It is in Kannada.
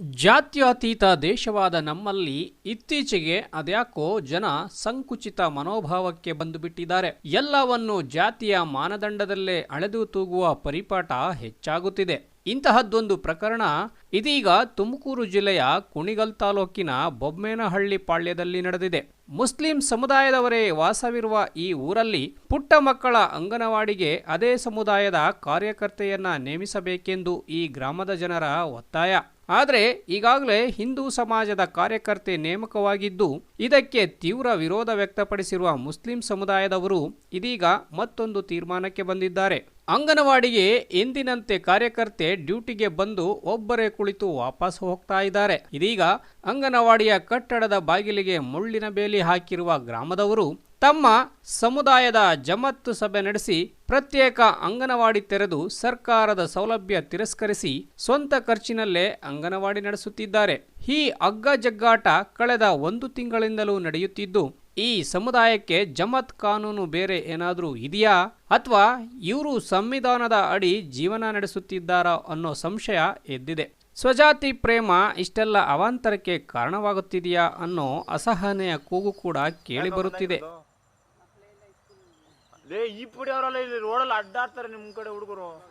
ಜಾತ್ಯತೀತ ದೇಶವಾದ ನಮ್ಮಲ್ಲಿ ಇತ್ತೀಚೆಗೆ ಅದ್ಯಾಕೋ ಜನ ಸಂಕುಚಿತ ಮನೋಭಾವಕ್ಕೆ ಬಂದುಬಿಟ್ಟಿದ್ದಾರೆ. ಎಲ್ಲವನ್ನು ಜಾತಿಯ ಮಾನದಂಡದಲ್ಲೇ ಅಳೆದು ತೂಗುವ ಪರಿಪಾಠ ಹೆಚ್ಚಾಗುತ್ತಿದೆ. ಇಂತಹದ್ದೊಂದು ಪ್ರಕರಣ ಇದೀಗ ತುಮಕೂರು ಜಿಲ್ಲೆಯ ಕುಣಿಗಲ್ ತಾಲೂಕಿನ ಬೊಮ್ಮೇನಹಳ್ಳಿ ಪಾಳ್ಯದಲ್ಲಿ ನಡೆದಿದೆ. ಮುಸ್ಲಿಂ ಸಮುದಾಯದವರೇ ವಾಸವಿರುವ ಈ ಊರಲ್ಲಿ ಪುಟ್ಟ ಮಕ್ಕಳ ಅಂಗನವಾಡಿಗೆ ಅದೇ ಸಮುದಾಯದ ಕಾರ್ಯಕರ್ತೆಯನ್ನ ನೇಮಿಸಬೇಕೆಂದು ಈ ಗ್ರಾಮದ ಜನರ ಒತ್ತಾಯ. ಆದರೆ ಈಗಾಗಲೇ ಹಿಂದೂ ಸಮಾಜದ ಕಾರ್ಯಕರ್ತೆ ನೇಮಕವಾಗಿದ್ದು, ಇದಕ್ಕೆ ತೀವ್ರ ವಿರೋಧ ವ್ಯಕ್ತಪಡಿಸಿರುವ ಮುಸ್ಲಿಂ ಸಮುದಾಯದವರು ಇದೀಗ ಮತ್ತೊಂದು ತೀರ್ಮಾನಕ್ಕೆ ಬಂದಿದ್ದಾರೆ. ಅಂಗನವಾಡಿಗೆ ಎಂದಿನಂತೆ ಕಾರ್ಯಕರ್ತೆ ಡ್ಯೂಟಿಗೆ ಬಂದು ಒಬ್ಬರೇ ಕುಳಿತು ವಾಪಸ್ ಹೋಗ್ತಾ ಇದ್ದಾರೆ. ಇದೀಗ ಅಂಗನವಾಡಿಯ ಕಟ್ಟಡದ ಬಾಗಿಲಿಗೆ ಮುಳ್ಳಿನ ಬೇಲಿ ಹಾಕಿರುವ ಗ್ರಾಮದವರು ತಮ್ಮ ಸಮುದಾಯದ ಜಮತ್ತು ಸಭೆ ನಡೆಸಿ ಪ್ರತ್ಯೇಕ ಅಂಗನವಾಡಿ ತೆರೆದು ಸರ್ಕಾರದ ಸೌಲಭ್ಯ ತಿರಸ್ಕರಿಸಿ ಸ್ವಂತ ಖರ್ಚಿನಲ್ಲೇ ಅಂಗನವಾಡಿ ನಡೆಸುತ್ತಿದ್ದಾರೆ. ಈ ಅಗ್ಗಜಗ್ಗಾಟ ಕಳೆದ ಒಂದು ತಿಂಗಳಿಂದಲೂ ನಡೆಯುತ್ತಿದ್ದು ಈ ಸಮುದಾಯಕ್ಕೆ ಜಮತ್ ಕಾನೂನು ಬೇರೆ ಏನಾದರೂ ಇದೆಯಾ? ಅಥವಾ ಇವರು ಸಂವಿಧಾನದ ಅಡಿ ಜೀವನ ನಡೆಸುತ್ತಿದ್ದಾರಾ ಅನ್ನೋ ಸಂಶಯ ಎದ್ದಿದೆ. ಸ್ವಜಾತಿ ಪ್ರೇಮ ಇಷ್ಟೆಲ್ಲ ಅವಾಂತರಕ್ಕೆ ಕಾರಣವಾಗುತ್ತಿದೆಯಾ ಅನ್ನೋ ಅಸಹನೆಯ ಕೂಗು ಕೂಡ ಕೇಳಿಬರುತ್ತಿದೆ ಬರುತ್ತಿದೆ. ಈ ಪುಡಿ ಅವರೆಲ್ಲ ಇಲ್ಲಿ ರೋಡಲ್ಲಿ ಅಡ್ಡಾಡ್ತಾರೆ ನಿಮ್ ಕಡೆ ಹುಡುಗರು.